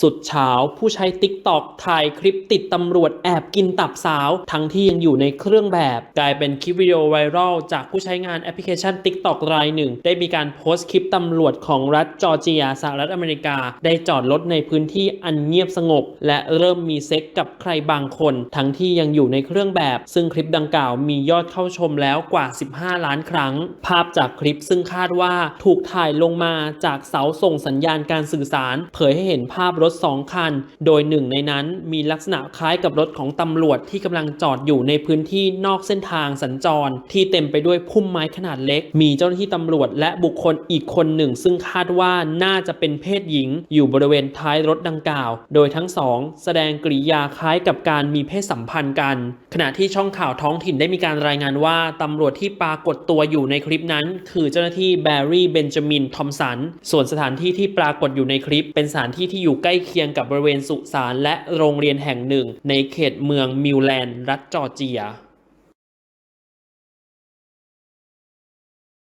สุดเช้าผู้ใช้ TikTok ถ่ายคลิปติดตำรวจแอบกินตับสาว ทั้งที่ยังอยู่ในเครื่องแบบ กลายเป็นคลิปวิดีโอไวรัลจากผู้ใช้งานแอปพลิเคชัน TikTok รายหนึ่ง ได้มีการโพสต์คลิปตำรวจของรัฐจอร์เจียสหรัฐอเมริกา ได้จอดรถในพื้นที่อันเงียบสงบ และเริ่มมีเซ็กกับใครบางคน ทั้งที่ยังอยู่ในเครื่องแบบ ซึ่งคลิปดังกล่าวมียอดเข้าชมแล้วกว่า 15 ล้านครั้ง ภาพจากคลิปซึ่งคาดว่าถูกถ่ายลงมาจากเสาส่งสัญญาณการสื่อสาร เผยให้เห็นภาพรถสองคัน โดยหนึ่งในนั้นมีลักษณะคล้ายกับรถของตำรวจที่กำลังจอดอยู่ในพื้นที่นอกเส้นทางสัญจร ที่เต็มไปด้วยพุ่มไม้ขนาดเล็ก มีเจ้าหน้าที่ตำรวจและบุคคลอีกคนหนึ่ง ซึ่งคาดว่าน่าจะเป็นเพศหญิง อยู่บริเวณท้ายรถดังกล่าว โดยทั้งสองแสดงกริยาคล้ายกับการมีเพศสัมพันธ์กัน ขณะที่ช่องข่าวท้องถิ่นได้มีการรายงานว่าตำรวจที่ปรากฏตัวอยู่ในคลิปนั้น คือเจ้าหน้าที่แบร์รี่เบนจามินทอมสันส่วนสถานที่ที่ปรากฏอยู่ในคลิปเป็นสถานที่ที่อยู่ใกล้ล้เคียงกับบริเวณสุสานและโรงเรียนแห่งหนึ่ง ในเขตเมืองมิลแลนด์รัฐจอร์เจีย